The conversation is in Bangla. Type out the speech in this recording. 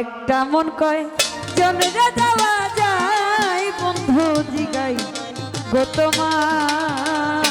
একটা মন কয় জনরে যাওয়া যায় বন্ধু জিগাই গো তোমার।